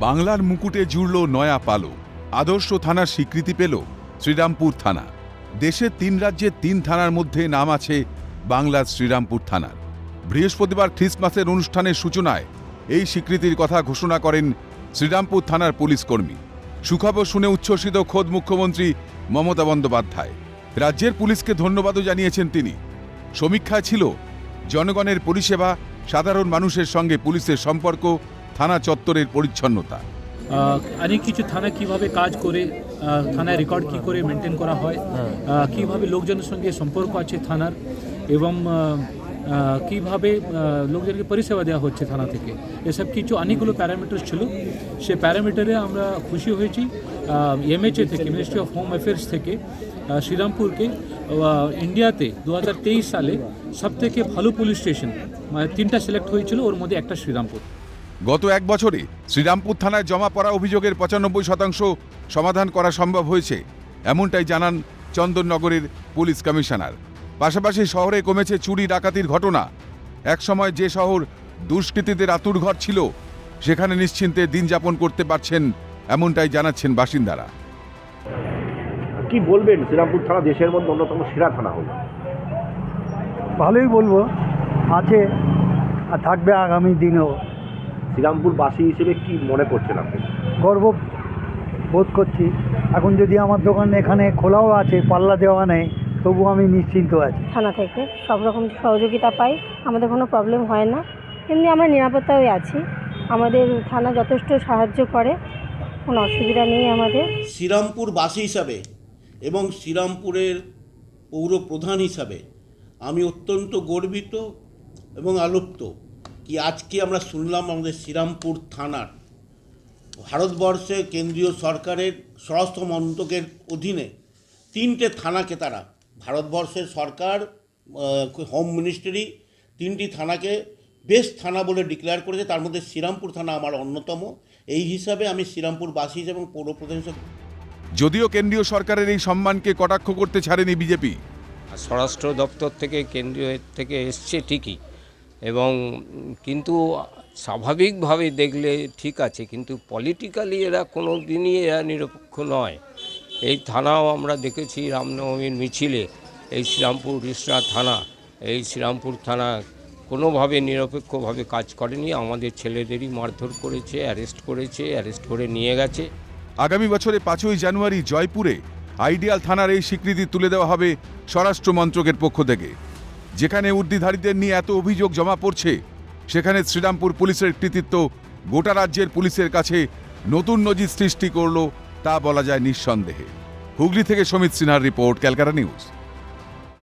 বাংলার মুকুটে জুড়ল নয়া পালো। আদর্শ থানার স্বীকৃতি পেল শ্রীরামপুর থানা। দেশের তিন রাজ্যের তিন থানার মধ্যে নাম আছে বাংলার শ্রীরামপুর থানার। বৃহস্পতিবার খ্রিসমাসের অনুষ্ঠানের সূচনায় এই স্বীকৃতির কথা ঘোষণা করেন শ্রীরামপুর থানার পুলিশ কর্মী। সুখবর শুনে উচ্ছ্বসিত খোদ মুখ্যমন্ত্রী মমতা বন্দ্যোপাধ্যায়। রাজ্যের পুলিশকে ধন্যবাদও জানিয়েছেন তিনি। সমীক্ষায় ছিল, জনগণের পরিষেবা, সাধারণ মানুষের সঙ্গে পুলিশের সম্পর্ক থানা চত্বরের পরিচ্ছন্নতা। অনেক কিছু থানা কীভাবে কাজ করে থানায় রেকর্ড কি করে মেনটেন করা হয় আহ, কীভাবে লোকজনের সঙ্গে সম্পর্ক আছে থানার এবং কীভাবে লোকজনকে পরিষেবা দেওয়া হচ্ছে থানা থেকে। এসব কিছু অনেকগুলো প্যারামিটার ছিল। সে প্যারামিটারে আমরা খুশি হয়েছি। এমএচএ থেকে মিনিস্ট্রি অফ হোম অ্যাফেয়ার্স থেকে শ্রীরামপুরকে ইন্ডিয়াতে দু হাজার তেইশ সালে সবথেকে ভালো পুলিশ স্টেশন মানে তিনটা সিলেক্ট হয়েছিল ওর মধ্যে একটা শ্রীরামপুর। গত এক বছরে শ্রীরামপুর থানায় জমা পড়া অভিযোগের পঁচানব্বই শতাংশ সমাধান করা সম্ভব হয়েছে এমনটাই জানান চন্দননগরের পুলিশ কমিশনার। পাশাপাশি শহরে কমেছে চুরি ডাকাতির ঘটনা। একসময় যে শহর দুষ্কৃতীদের আতুরঘর ছিল সেখানে নিশ্চিন্তে দিন যাপন করতে পারছেন এমনটাই জানাচ্ছেন বাসিন্দারা। কি বলবেন? শ্রীরামপুর থানা দেশের মধ্যে অন্যতম সেরা থানা হলো। ভালোই বলব। আছে আর থাকবে আগামী দিনেও। শ্রীরামপুরবাসী হিসেবে কি মনে করছেন আপনি? গর্ব বোধ করছি। এখন যদি আমার দোকান এখানে খোলাও আছে পাল্লা দেওয়া নেই তবু আমি নিশ্চিন্ত আছি। থানা থেকে সব রকম সহযোগিতা পাই আমাদের কোনো প্রবলেম হয় না। এমনি আমরা নিরাপত্তায় আছি। আমাদের থানা যথেষ্ট সাহায্য করে কোনো অসুবিধা নেই আমাদের। শ্রীরামপুরবাসী হিসাবে এবং শ্রীরামপুরের পৌর প্রধান হিসাবে আমি অত্যন্ত গর্বিত এবং আলোপ্ত। কি আজকে আমরা শুনলাম আমাদের শ্রীরামপুর থানার ভারতবর্ষে কেন্দ্রীয় সরকারের স্বরাষ্ট্র মন্ত্রকের অধীনে তিনটে থানাকে তারা ভারতবর্ষের সরকার হোম মিনিস্ট্রি তিনটি থানাকে বেস্ট থানা বলে ডিক্লেয়ার করেছে। তার মধ্যে শ্রীরামপুর থানা আমার অন্যতম। এই হিসাবে আমি শ্রীরামপুরবাসী হিসেবে এবং পৌর প্রধান হিসেবে যদিও কেন্দ্রীয় সরকারের এই সম্মানকে কটাক্ষ করতে ছাড়েনি বিজেপি। আর স্বরাষ্ট্র দপ্তর থেকে কেন্দ্রীয় থেকে এসছে ঠিকই। এবং কিন্তু স্বাভাবিকভাবে দেখলে ঠিক আছে, কিন্তু পলিটিক্যালি এরা কোনো দিনই এরা নিরপেক্ষ নয়। এই থানাও আমরা দেখেছি রামনবমীর মিছিলে, এই শ্রীরামপুর রিসরা থানা, এই শ্রীরামপুর থানা কোনোভাবে নিরপেক্ষভাবে কাজ করেনি। আমাদের ছেলেদেরই মারধর করেছে অ্যারেস্ট করেছে অ্যারেস্ট করে নিয়ে গেছে। আগামী বছরে পাঁচই জানুয়ারি জয়পুরে আইডিয়াল থানার এই স্বীকৃতি তুলে দেওয়া হবে স্বরাষ্ট্র মন্ত্রকের পক্ষ থেকে। যেখানে উর্দিধারীদের নিয়ে এত অভিযোগ জমা পড়ছে, সেখানে শ্রীরামপুর পুলিশের কৃতিত্ব গোটা রাজ্যের পুলিশের কাছে নতুন নজির সৃষ্টি করল তা বলা যায় নিঃসন্দেহে। হুগলি থেকে সমিত সিনহার রিপোর্ট, ক্যালকাটা নিউজ।